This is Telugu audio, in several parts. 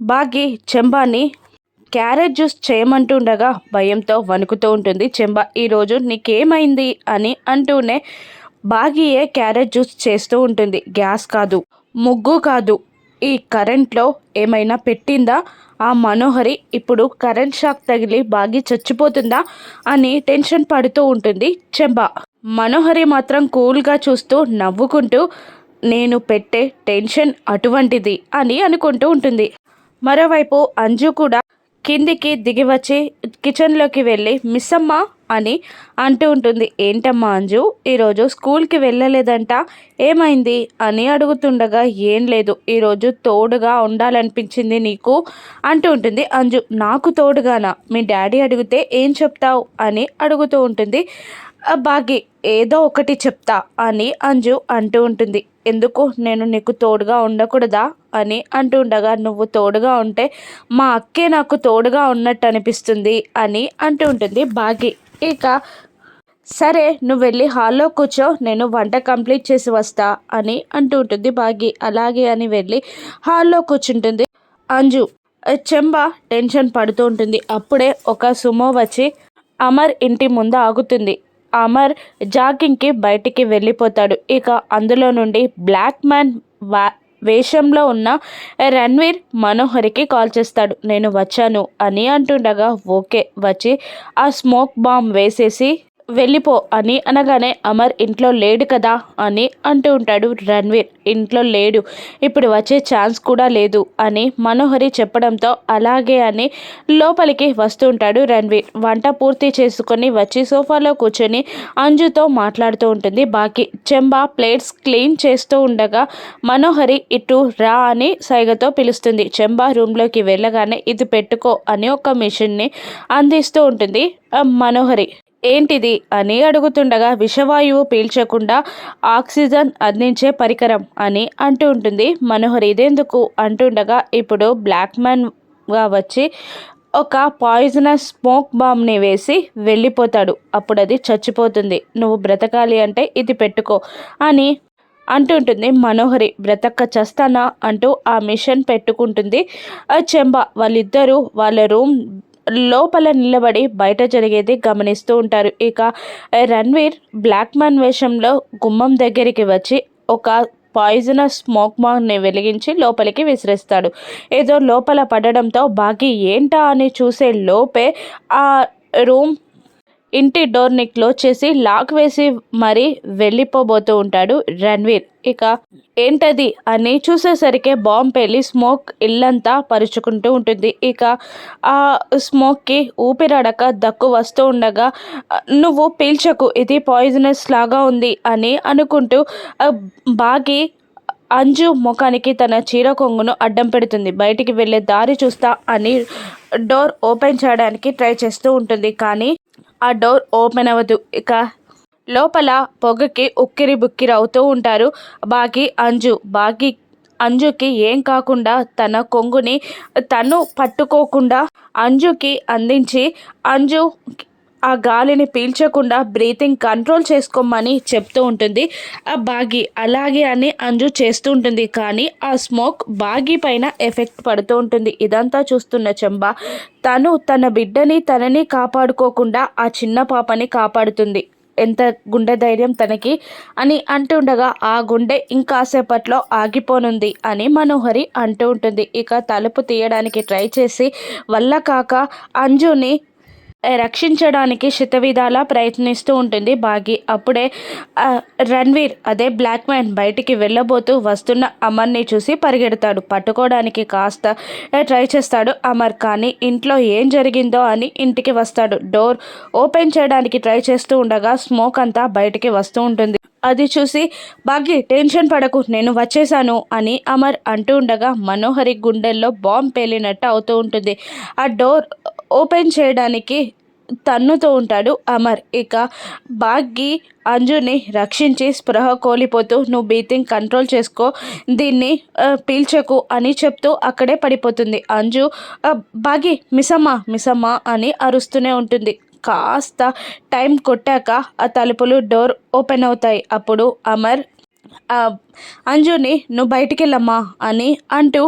బాగి చెంబాని క్యారెట్ జ్యూస్ చేయమంటుండగా భయంతో వణుకుతూ ఉంటుంది. చెంబా ఈరోజు నీకేమైంది? అని అంటూనే బాగియే క్యారెట్ జ్యూస్ చేస్తూ ఉంటుంది. గ్యాస్ కాదు ముగ్గు కాదు. ఈ కరెంట్లో ఏమైనా పెట్టిందా? ఆ మనోహరి ఇప్పుడు కరెంట్ షాక్ తగిలి బాగి చచ్చిపోతుందా? అని టెన్షన్ పడుతూ ఉంటుంది. చెంబా మనోహరి మాత్రం కూల్గా చూస్తూ నవ్వుకుంటూ నేను పెట్టే టెన్షన్ అటువంటిది అని అనుకుంటూ ఉంటుంది. మరోవైపు అంజు కూడా కిందికి దిగి వచ్చి కిచెన్లోకి వెళ్ళి మిస్ అమ్మ అని అంటూ ఉంటుంది. ఏంటమ్మా అంజు ఈరోజు స్కూల్కి వెళ్ళలేదంట ఏమైంది? అని అడుగుతుండగా ఏం లేదు ఈరోజు తోడుగా ఉండాలనిపించింది నీకు? అంటూ ఉంటుంది. అంజు నాకు తోడుగానా? మీ డాడీ అడిగితే ఏం చెప్తావు? అని అడుగుతూ ఉంటుంది. బాగి ఏదో ఒకటి చెప్తా అని అంజు అంటూ ఉంటుంది. ఎందుకు నేను నీకు తోడుగా ఉండకూడదా అని అంటూ ఉండగా నువ్వు తోడుగా ఉంటే మా అక్కే నాకు తోడుగా ఉన్నట్టు అనిపిస్తుంది అని అంటూ ఉంటుంది బాగి. ఇక సరే నువ్వు వెళ్ళి హాల్లో కూర్చో నేను వంట కంప్లీట్ చేసి వస్తా అని అంటూ ఉంటుంది బాగి. అలాగే అని వెళ్ళి హాల్లో కూర్చుంటుంది అంజు. చెంబ టెన్షన్ పడుతూ ఉంటుంది. అప్పుడే ఒక సుమో వచ్చి అమర్ ఇంటి ముందు ఆగుతుంది. అమర్ జాగింగ్కి బయటికి వెళ్ళిపోతాడు. ఇక అందులో నుండి బ్లాక్ మ్యాన్ వా వేషంలో ఉన్న రణ్వీర్ మనోహరికి కాల్ చేస్తాడు. నేను వచ్చాను అని అంటుండగా ఓకే వచ్చి ఆ స్మోక్ బాంబ్ వేసేసి వెళ్ళిపో అని అనగానే అమర్ ఇంట్లో లేడు కదా అని అంటూ ఉంటాడు రణ్వీర్. ఇంట్లో లేడు. ఇప్పుడు వచ్చే ఛాన్స్ కూడా లేదు అని మనోహరి చెప్పడంతో అలాగే అని లోపలికి వస్తూ ఉంటాడు రణ్వీర్. వంట పూర్తి చేసుకొని వచ్చి సోఫాలో కూర్చొని అంజుతో మాట్లాడుతూ ఉంటుంది. బాకీ చెంబా ప్లేట్స్ క్లీన్ చేస్తూ ఉండగా మనోహరి ఇటు రా అని సైగతో పిలుస్తుంది. చెంబా రూమ్లోకి వెళ్ళగానే ఇది పెట్టుకో అని ఒక మిషన్ని అందిస్తూ ఉంటుంది మనోహరి. ఏంటిది అని అడుగుతుండగా విషవాయువు పీల్చకుండా ఆక్సిజన్ అందించే పరికరం అని అంటూ ఉంటుంది. మనోహర్ ఇదేందుకు అంటుండగా ఇప్పుడు బ్లాక్ మ్యాన్గా వచ్చి ఒక పాయిజనస్ స్మోక్ బాంబ్ని వేసి వెళ్ళిపోతాడు. అప్పుడు అది చచ్చిపోతుంది. నువ్వు బ్రతకాలి అంటే ఇది పెట్టుకో అని అంటుంటుంది మనోహరి. బ్రతక్క చస్తానా అంటూ ఆ మిషన్ పెట్టుకుంటుంది. చెంబ వాళ్ళిద్దరూ వాళ్ళ రూమ్ లోపల నిలబడి బయట జరిగేది గమనిస్తూ ఉంటారు. ఇక రణ్వీర్ బ్లాక్ మ్యాన్ వేషంలో గుమ్మం దగ్గరికి వచ్చి ఒక పాయిజనస్ స్మోక్ మాన్ని వెలిగించి లోపలికి విసిరేస్తాడు. ఏదో లోపల పడడంతో బాకీ ఏంటా అని చూసే లోపే ఆ రూమ్ ఇంటి డోర్ని క్లోజ్ చేసి లాక్ వేసి మరీ వెళ్ళిపోబోతూ ఉంటాడు రణ్వీర్. ఇక ఏంటది అని చూసేసరికి బాంబ్ పెళ్ళి స్మోక్ ఇల్లంతా పరుచుకుంటూ ఉంటుంది. ఇక ఆ స్మోక్కి ఊపిరాడక దక్కు వస్తూ ఉండగా నువ్వు పీల్చకు ఇది పాయిజనస్ లాగా ఉంది అని అనుకుంటూ బాగి అంజు ముఖానికి తన చీర కొంగును అడ్డం పెడుతుంది. బయటికి వెళ్ళే దారి చూస్తా అని డోర్ ఓపెన్ చేయడానికి ట్రై చేస్తూ ఉంటుంది. కానీ ఆ డోర్ ఓపెన్ అవ్వదు. ఇక లోపల పొగకి ఉక్కిరి బుక్కిరి అవుతూ ఉంటారు. బాకీ అంజు. బాకీ అంజుకి ఏం కాకుండా తన కొంగుని తను పట్టుకోకుండా అంజుకి అందించి అంజు ఆ గాలిని పీల్చకుండా బ్రీతింగ్ కంట్రోల్ చేసుకోమని చెప్తూ ఉంటుంది. ఆ బాగి అలాగే అని అంజు చేస్తూ ఉంటుంది. కానీ ఆ స్మోక్ బాగి పైన ఎఫెక్ట్ పడుతూ ఉంటుంది. ఇదంతా చూస్తున్న చెంబ తను తన బిడ్డని తనని కాపాడుకోకుండా ఆ చిన్న పాపని కాపాడుతుంది. ఎంత గుండె ధైర్యం తనకి అని అంటుండగా ఆ గుండె ఇంకాసేపట్లో ఆగిపోనుంది అని మనోహరి అంటూ ఉంటుంది. ఇక తలుపు తీయడానికి ట్రై చేసి వల్ల కాక అంజుని రక్షించడానికి శతవిధాలా ప్రయత్నిస్తూ ఉంటుంది బాగి. అప్పుడే రణ్వీర్ అదే బ్లాక్ మ్యాన్ బయటికి వెళ్ళబోతూ వస్తున్న అమర్ని చూసి పరిగెడతాడు. పట్టుకోవడానికి కాస్త ట్రై చేస్తాడు అమర్ కానీ ఇంట్లో ఏం జరిగిందో అని ఇంటికి వస్తాడు. డోర్ ఓపెన్ చేయడానికి ట్రై చేస్తూ ఉండగా స్మోక్ అంతా బయటికి వస్తూ ఉంటుంది. అది చూసి బాగి టెన్షన్ పడకు నేను వచ్చేసాను అని అమర్ అంటూ ఉండగా మనోహరి గుండెల్లో బాంబ్ పేలినట్టు అవుతూ ఉంటుంది. ఆ డోర్ ఓపెన్ చేయడానికి తన్నుతూ ఉంటాడు అమర్. ఇక బాగ్గి అంజుని రక్షించి స్పృహ కోల్పోతూ నువ్వు బీతింగ్ కంట్రోల్ చేసుకో దీన్ని పీల్చకు అని చెప్తూ అక్కడే పడిపోతుంది. అంజు బాగి మిసమ్మ మిసమ్మ అని అరుస్తూనే ఉంటుంది. కాస్త టైం కొట్టాక ఆ తలుపులు డోర్ ఓపెన్ అవుతాయి. అప్పుడు అమర్ అంజుని నువ్వు బయటికి వెళ్ళమ్మా అని అంటూ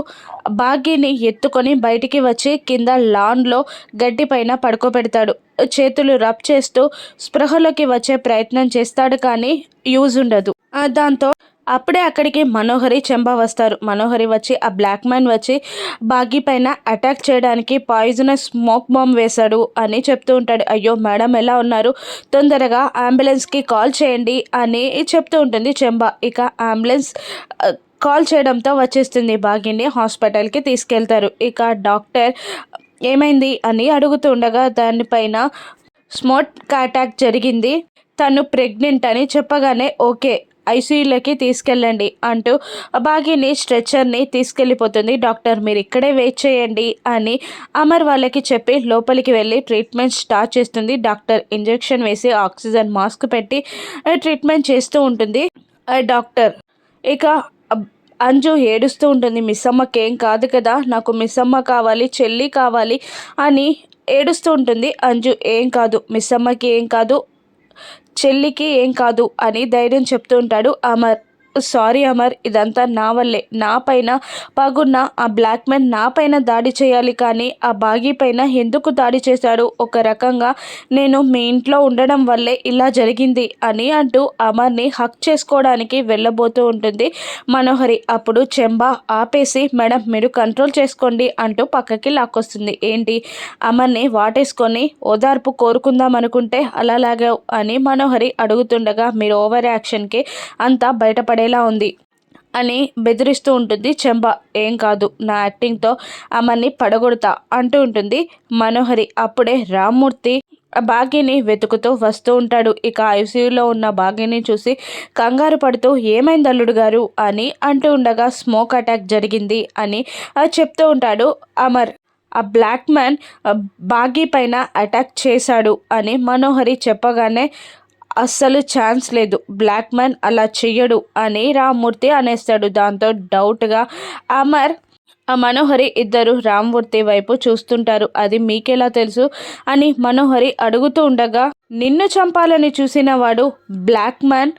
భాగ్యని ఎత్తుకొని బయటికి వచ్చి కింద లాన్లో గడ్డి పైన పడుకోబెడతాడు. చేతులు రబ్ చేస్తూ స్పృహలోకి వచ్చే ప్రయత్నం చేస్తాడు కానీ యూజ్ ఉండదు. దాంతో అప్పుడే అక్కడికి మనోహరి చెంబ వస్తారు. మనోహరి వచ్చి ఆ బ్లాక్ మ్యాన్ వచ్చి బాగీ పైన అటాక్ చేయడానికి పాయిజనస్ స్మోక్ బాంబ్ వేశాడు అని చెప్తూ ఉంటాడు. అయ్యో మేడం ఎలా ఉన్నారు? తొందరగా అంబులెన్స్కి కాల్ చేయండి అని చెప్తూ ఉంటుంది చెంబ. ఇక అంబులెన్స్ కాల్ చేయడంతో వచ్చేస్తుంది. బాగిని హాస్పిటల్కి తీసుకెళ్తారు. ఇక డాక్టర్ ఏమైంది అని అడుగుతూ ఉండగా దానిపైన స్మోక్ అటాక్ జరిగింది. తను ప్రెగ్నెంట్ అని చెప్పగానే ఓకే ఐసీయూలోకి తీసుకెళ్ళండి అంటూ బాగిని స్ట్రెచ్చర్ని తీసుకెళ్ళిపోతుంది. డాక్టర్ మీరు ఇక్కడే వెయిట్ చేయండి అని అమర్ వాళ్ళకి చెప్పి లోపలికి వెళ్ళి ట్రీట్మెంట్ స్టార్ట్ చేస్తుంది. డాక్టర్ ఇంజెక్షన్ వేసి ఆక్సిజన్ మాస్క్ పెట్టి ట్రీట్మెంట్ చేస్తూ ఉంటుంది. డాక్టర్ ఇక అంజు ఏడుస్తూ ఉంటుంది. మిస్ అమ్మకి ఏం కాదు కదా నాకు మిస్ అమ్మ కావాలి చెల్లి కావాలి అని ఏడుస్తూ ఉంటుంది. అంజు ఏం కాదు మిస్ అమ్మకి ఏం కాదు చెల్లికి ఏం కాదు అని ధైర్యం చెప్తూ ఉంటాడు అమర్. సారీ అమర్ ఇదంతా నా వల్లే. నా పైన పగున్న ఆ బ్లాక్ మ్యాన్ నా పైన దాడి చేయాలి కానీ ఆ బాగీ పైన ఎందుకు దాడి చేశాడు? ఒక రకంగా నేను మీ ఇంట్లో ఉండడం వల్లే ఇలా జరిగింది అని అంటూ అమర్ని హక్ చేసుకోవడానికి వెళ్ళబోతూ ఉంటుంది. మనోహరి అప్పుడు చెంబా ఆపేసి మేడం మీరు కంట్రోల్ చేసుకోండి అంటూ పక్కకి లాక్కొస్తుంది. ఏంటి? అమర్ని వాటేసుకొని ఓదార్పు కోరుకుందాం అనుకుంటే అలా లాగావు అని మనోహరి అడుగుతుండగా మీరు ఓవర్ యాక్షన్కి అంతా పడేలా ఉంది అని బెదిరిస్తూ ఉంటుంది చెంబ. ఏం కాదు నా యాక్టింగ్తో అమర్ని పడగొడతా అంటూ ఉంటుంది మనోహరి. అప్పుడే రామ్మూర్తి ఆ భాగ్యని వెతుకుతూ వస్తూ ఉంటాడు. ఇక ఐసీయూలో ఉన్న భాగ్యని చూసి కంగారు పడుతూ ఏమైంది అల్లుడు గారు? అని అంటూ ఉండగా స్మోక్ అటాక్ జరిగింది అని చెప్తూ ఉంటాడు అమర్. ఆ బ్లాక్ మ్యాన్ భాగ్య బాగీ పైన అటాక్ చేశాడు అని మనోహరి చెప్పగానే అస్సలు ఛాన్స్ లేదు. బ్లాక్ మ్యాన్ అలా చెయ్యడు అని రామ్మూర్తి అనేస్తాడు. దాంతో డౌట్గా అమర్ ఆ మనోహరి ఇద్దరు రామ్మూర్తి వైపు చూస్తుంటారు. అది మీకెలా తెలుసు? అని మనోహరి అడుగుతూ ఉండగా నిన్ను చంపాలని చూసిన వాడు బ్లాక్ మ్యాన్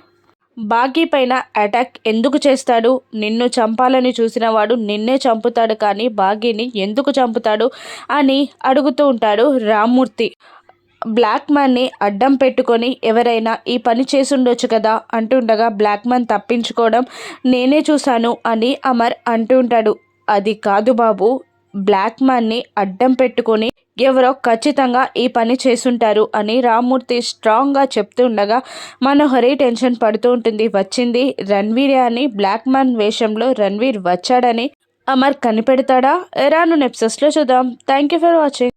బాగీ పైన అటాక్ ఎందుకు చేస్తాడు? నిన్ను చంపాలని చూసిన వాడు నిన్నే చంపుతాడు కానీ బాగీని ఎందుకు చంపుతాడు? అని అడుగుతూ ఉంటాడు రామ్మూర్తి. బ్లాక్ మ్యాన్ని అడ్డం పెట్టుకొని ఎవరైనా ఈ పని చేసుండొచ్చు కదా అంటుండగా బ్లాక్ మ్యాన్ తప్పించుకోవడం నేనే చూశాను అని అమర్ అంటుంటాడు అది కాదు బాబు బ్లాక్ మ్యాన్ని అడ్డం పెట్టుకొని ఎవరో ఖచ్చితంగా ఈ పని చేసుంటారు అని రామ్మూర్తి స్ట్రాంగ్గా చెప్తుండగా మనోహరి టెన్షన్ పడుతూ ఉంటుంది. వచ్చింది రణ్వీరే అని బ్లాక్ మ్యాన్ వేషంలో రణ్వీర్ వచ్చాడని అమర్ కనిపెడతాడా? ఎరాను నెప్సెస్లో చూద్దాం. Thank you for watching.